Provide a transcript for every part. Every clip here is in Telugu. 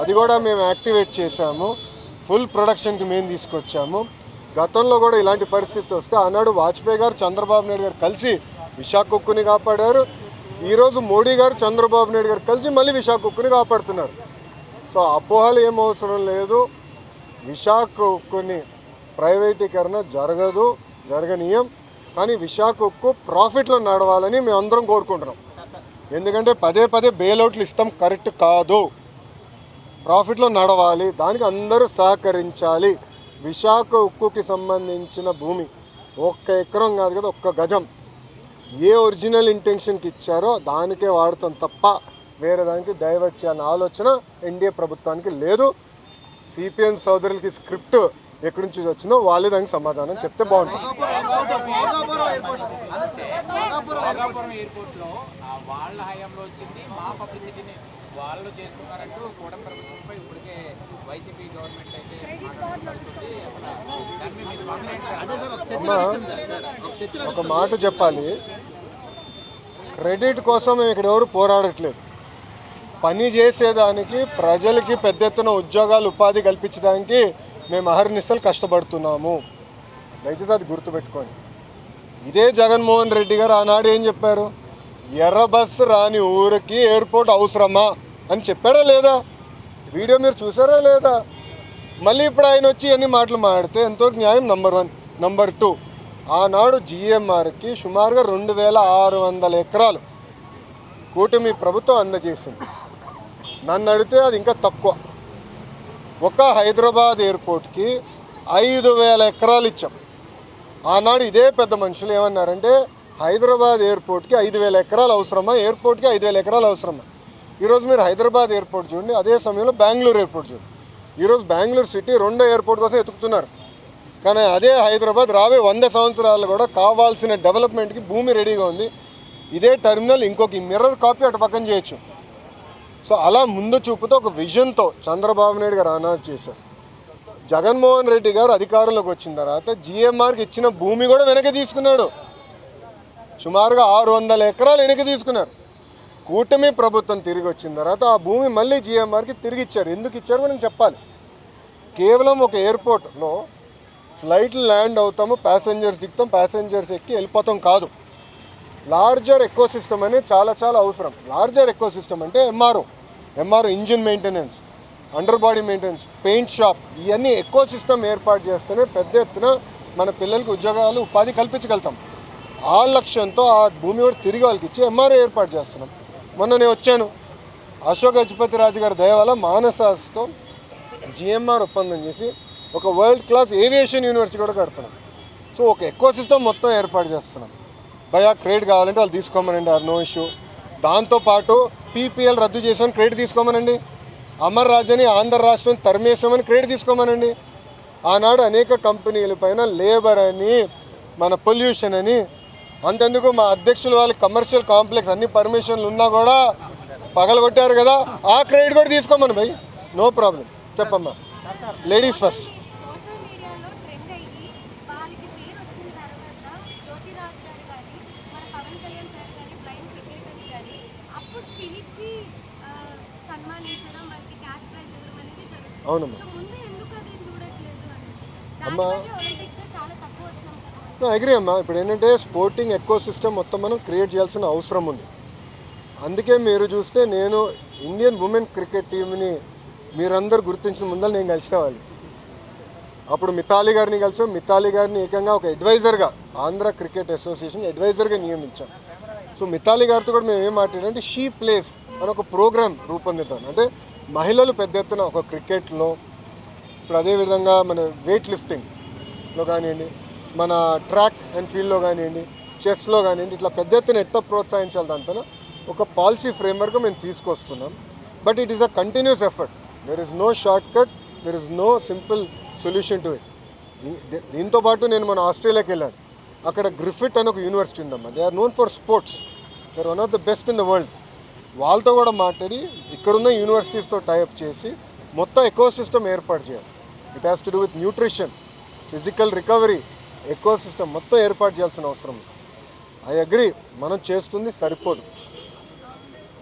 అది కూడా మేము యాక్టివేట్ చేశాము. ఫుల్ ప్రొడక్షన్కి మేము తీసుకొచ్చాము. గతంలో కూడా ఇలాంటి పరిస్థితి వస్తే ఆనాడు వాజ్పేయి గారు చంద్రబాబు నాయుడు గారు కలిసి విశాఖ కుక్కుని కాపాడారు. ఈరోజు మోడీ గారు చంద్రబాబు నాయుడు గారు కలిసి మళ్ళీ విశాఖ కుక్కుని కాపాడుతున్నారు. సో అపోహలు ఏం అవసరం లేదు. విశాఖ ఉక్కుని ప్రైవేటీకరణ జరగదు జరగనీయం. కానీ విశాఖ ఉక్కు ప్రాఫిట్లో నడవాలని మేము అందరం కోరుకుంటున్నాం. ఎందుకంటే పదే పదే బెయిల్అవుట్లు ఇస్తాం. కరెక్ట్ కాదు. ప్రాఫిట్లో నడవాలి దానికి అందరూ సహకరించాలి. విశాఖ ఉక్కుకి సంబంధించిన భూమి ఒక్క ఎకరం కాదు కదా ఒక్క గజం. ఏ ఒరిజినల్ ఇంటెన్షన్కి ఇచ్చారో దానికే వాడతాం తప్ప వేరే దానికి డైవర్ట్ చేయాలన్న ఆలోచన ఎన్డీఏ ప్రభుత్వానికి లేదు. సిపిఎం సోదరులకి స్క్రిప్ట్ ఎక్కడి నుంచి వచ్చిందో వాళ్ళే దానికి సమాధానం చెప్తే బాగుంటుంది. వాళ్ళ హయాంలో వచ్చింది మా పబ్లిసిటీని వాళ్ళు చేసుకున్నారంటూ కూటమి ప్రభుత్వంపై ఇప్పటికే వైసీపీ గవర్నమెంట్ అయితే ఒక మాట చెప్పాలి. క్రెడిట్ కోసం మేము ఇక్కడ ఎవరు పోరాడట్లేదు. పని చేసేదానికి ప్రజలకి పెద్ద ఎత్తున ఉద్యోగాలు ఉపాధి కల్పించడానికి మేము అహర్నిశలు కష్టపడుతున్నాము. దయచేసి అది గుర్తుపెట్టుకోండి. ఇదే జగన్మోహన్ రెడ్డి గారు ఆనాడు ఏం చెప్పారు? ఎర్ర బస్సు రాని ఊరికి ఎయిర్పోర్ట్ అవసరమా అని చెప్పాడా లేదా? వీడియో మీరు చూసారా లేదా? మళ్ళీ ఇప్పుడు ఆయన వచ్చి అన్ని మాటలు మాడితే ఎంతో న్యాయం నంబర్ వన్ నంబర్ టూ. ఆనాడు జిఎంఆర్కి సుమారుగా రెండు వేల ఆరు వందల ఎకరాలు కూటమి ప్రభుత్వం అందజేసింది. నన్ను అడిగితే అది ఇంకా తక్కువ. ఒక హైదరాబాద్ ఎయిర్పోర్ట్కి ఐదు వేల ఎకరాలు ఇచ్చాం. ఆనాడు ఇదే పెద్ద మనుషులు ఏమన్నారంటే హైదరాబాద్ ఎయిర్పోర్ట్కి ఐదు వేల ఎకరాలు అవసరమా? ఎయిర్పోర్ట్కి ఐదు వేల ఎకరాలు అవసరమా? ఈరోజు మీరు హైదరాబాద్ ఎయిర్పోర్ట్ చూడండి అదే సమయంలో బెంగళూరు ఎయిర్పోర్ట్ చూడండి. ఈరోజు బెంగళూరు సిటీ రెండో ఎయిర్పోర్ట్ కోసం ఎతుకుతున్నారు కానీ అదే హైదరాబాద్ రాబోయే వంద సంవత్సరాలు కూడా కావాల్సిన డెవలప్మెంట్కి భూమి రెడీగా ఉంది. ఇదే టెర్మినల్ ఇంకొక మిర్రర్ కాపీ అటు పక్కన చేయొచ్చు. సో అలా ముందు చూపుతో ఒక విజన్తో చంద్రబాబు నాయుడు గారు అనౌన్స్ చేశారు. జగన్మోహన్ రెడ్డి గారు అధికారంలోకి వచ్చిన తర్వాత జిఎంఆర్కి ఇచ్చిన భూమి కూడా వెనక్కి తీసుకున్నాడు. సుమారుగా ఆరు వందల ఎకరాలు వెనక్కి తీసుకున్నారు. కూటమి ప్రభుత్వం తిరిగి వచ్చిన తర్వాత ఆ భూమి మళ్ళీ జిఎంఆర్కి తిరిగి ఇచ్చారు. ఎందుకు ఇచ్చారు మనం చెప్పాలి. కేవలం ఒక ఎయిర్పోర్ట్లో ఫ్లైట్లు ల్యాండ్ అవుతాము ప్యాసింజర్స్ దిగుతాం ప్యాసింజర్స్ ఎక్కి వెళ్ళిపోతాం కాదు. లార్జర్ ఎక్కువ సిస్టమ్ అనేది చాలా చాలా అవసరం. లార్జర్ ఎక్కువ సిస్టమ్ అంటే MRO MRO engine maintenance under body maintenance paint shop ఇవన్నీ ఎక్కువ సిస్టమ్ ఏర్పాటు చేస్తేనే పెద్ద ఎత్తున మన పిల్లలకి ఉద్యోగాలు ఉపాధి కల్పించగలుగుతాం. ఆ లక్ష్యంతో ఆ భూమి కూడా తిరిగి వాళ్ళకి ఇచ్చి ఎంఆర్ఐ ఏర్పాటు చేస్తున్నాం. మొన్న నేను వచ్చాను. అశోక్ గజపతి రాజు గారి దయ వల్ల మానసాస్తో జిఎంఆర్ ఒప్పందం చేసి ఒక వరల్డ్ క్లాస్ ఏవియేషన్ యూనివర్సిటీ కూడా కడుతున్నాం. సో ఒక ఎక్కువ సిస్టమ్ మొత్తం ఏర్పాటు చేస్తున్నాం. భయా క్రెడిట్ కావాలంటే వాళ్ళు తీసుకోమనండి ఆర్ నో ఇష్యూ దాంతోపాటు పీపీఎల్ రద్దు చేసామని క్రెడిట్ తీసుకోమనండి. అమర్ రాజని ఆంధ్ర రాష్ట్రం తరిమేసామని క్రెడిట్ తీసుకోమనండి. ఆనాడు అనేక కంపెనీల పైన లేబర్ అని మన పొల్యూషన్ అని అంతెందుకు మా అధ్యక్షులు వాళ్ళ కమర్షియల్ కాంప్లెక్స్ అన్ని పర్మిషన్లు ఉన్నా కూడా పగలగొట్టారు కదా. ఆ క్రెడిట్ కూడా తీసుకోమని భయ్. నో ప్రాబ్లం చెప్పమ్మా. లేడీస్ ఫస్ట్ అవునమ్మా. అమ్మా. దానివల్ల ఒలింపిక్స్లో చాలా తక్కువ వస్తున్నాం కదా నా అగ్రి అమ్మా. ఇప్పుడు ఏంటంటే స్పోర్టింగ్ ఎక్కువ సిస్టమ్ మొత్తం మనం క్రియేట్ చేయాల్సిన అవసరం ఉంది. అందుకే మీరు చూస్తే నేను ఇండియన్ ఉమెన్ క్రికెట్ టీంని మీరందరూ గుర్తించిన ముందర నేను కలిసేవాళ్ళు అప్పుడు మితాలి గారిని కలిసాం. మితాలి గారిని ఏకంగా ఒక అడ్వైజర్గా ఆంధ్ర క్రికెట్ అసోసియేషన్ అడ్వైజర్గా నియమించాం. సో మితాలి గారితో కూడా మేము ఏం మాట్లాడంటే షీ ప్లేస్ అని ఒక ప్రోగ్రామ్ రూపొందిద్దాం. అంటే మహిళలు పెద్ద ఎత్తున ఒక క్రికెట్లో ఇప్పుడు అదేవిధంగా మన వెయిట్ లిఫ్టింగ్లో కానివ్వండి మన ట్రాక్ అండ్ ఫీల్డ్లో కానివ్వండి చెస్లో కానివ్వండి ఇట్లా పెద్ద ఎత్తున ఎట్లా ప్రోత్సహించాలి దానిపైన ఒక పాలసీ ఫ్రేమ్వర్క్ మేము తీసుకొస్తున్నాం. But it is a continuous effort. There is no shortcut there is no simple solution to it దీంతో పాటు నేను మన ఆస్ట్రేలియాకి వెళ్ళాను. అక్కడ గ్రిఫిట్ అని ఒక యూనివర్సిటీ ఉందమ్మా. They are known for sports they are one of the best in the world వాళ్ళతో కూడా మాట్లాడి ఇక్కడున్న యూనివర్సిటీస్తో టైఅప్ చేసి మొత్తం ఎకో సిస్టమ్ ఏర్పాటు చేయాలి. It has to do with nutrition physical recovery ecosystem మొత్తం ఏర్పాటు చేయాల్సిన అవసరం ఉంది. ఐ అగ్రి మనం చేస్తుంది సరిపోదు.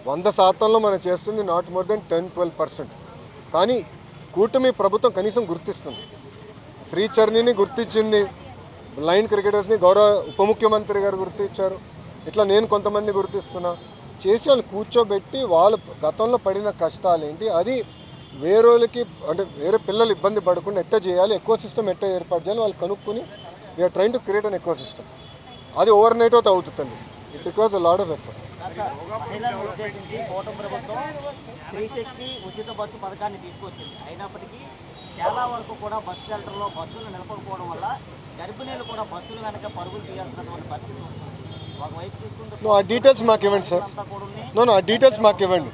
వంద శాతంలో మనం చేస్తుంది not more than ten twelve percent కానీ కూటమి ప్రభుత్వం కనీసం గుర్తిస్తుంది. శ్రీచరణిని గుర్తించింది లైన్ క్రికెటర్స్ని గౌరవ ఉప ముఖ్యమంత్రి గారు గుర్తించారు. ఇట్లా నేను కొంతమంది గుర్తిస్తున్నా. చేసి వాళ్ళు కూర్చోబెట్టి వాళ్ళు గతంలో పడిన కష్టాలు ఏంటి అది వేరేళ్ళకి అంటే వేరే పిల్లలు ఇబ్బంది పడకుండా ఎట్ట చేయాలి ఎక్కువ సిస్టమ్ ఎట్ట ఏర్పాటు చేయాలి వాళ్ళు కనుక్కొని we are trying to create an ఎక్కువ సిస్టమ్ అది ఓవర్ నైట్ అవుతా అవుతుంది it requires a lot of effort ఉచిత బస్సు పథకాన్ని తీసుకొచ్చింది. అయినప్పటికీ చాలా వరకు కూడా బస్సు బస్సులు వల్ల గర్భిణీలు కూడా బస్సుల పరుగులు తీయాల్సినటువంటి పరిస్థితి ఒకవైపు ఆ డీటెయిల్స్ మాకు ఇవ్వండి సార్. నో ఆ డీటెయిల్స్ మాకు ఇవ్వండి.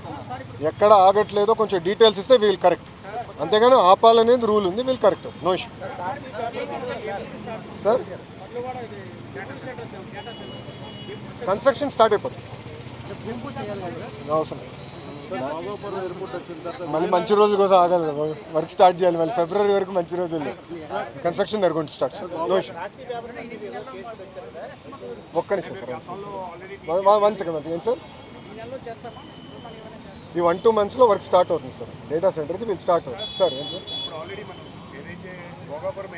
ఎక్కడ ఆగట్లేదో కొంచెం డీటెయిల్స్ ఇస్తే వీల్ కరెక్ట్ అంతేగాని ఆపాలనేది రూల్ ఉంది వీళ్ళు correct. No issue. Sir? Construction start అయిపోతుంది. అవసరం మళ్ళీ మంచి రోజుల కోసం ఆగాలి వర్క్ స్టార్ట్ చేయాలి మళ్ళీ. ఫిబ్రవరి వరకు మంచి రోజులు కన్స్ట్రక్షన్ జరుగుతుంది స్టార్ట్ నో ఇష్యూ. ఒక్క నిమిషం సార్ వన్ సెకండ్ ఏం సార్? ఈ వన్ టూ మంత్స్లో వర్క్ స్టార్ట్ అవుతుంది సార్ డేటా సెంటర్కి వీళ్ళు స్టార్ట్ అవుతుంది సార్ ఏం సార్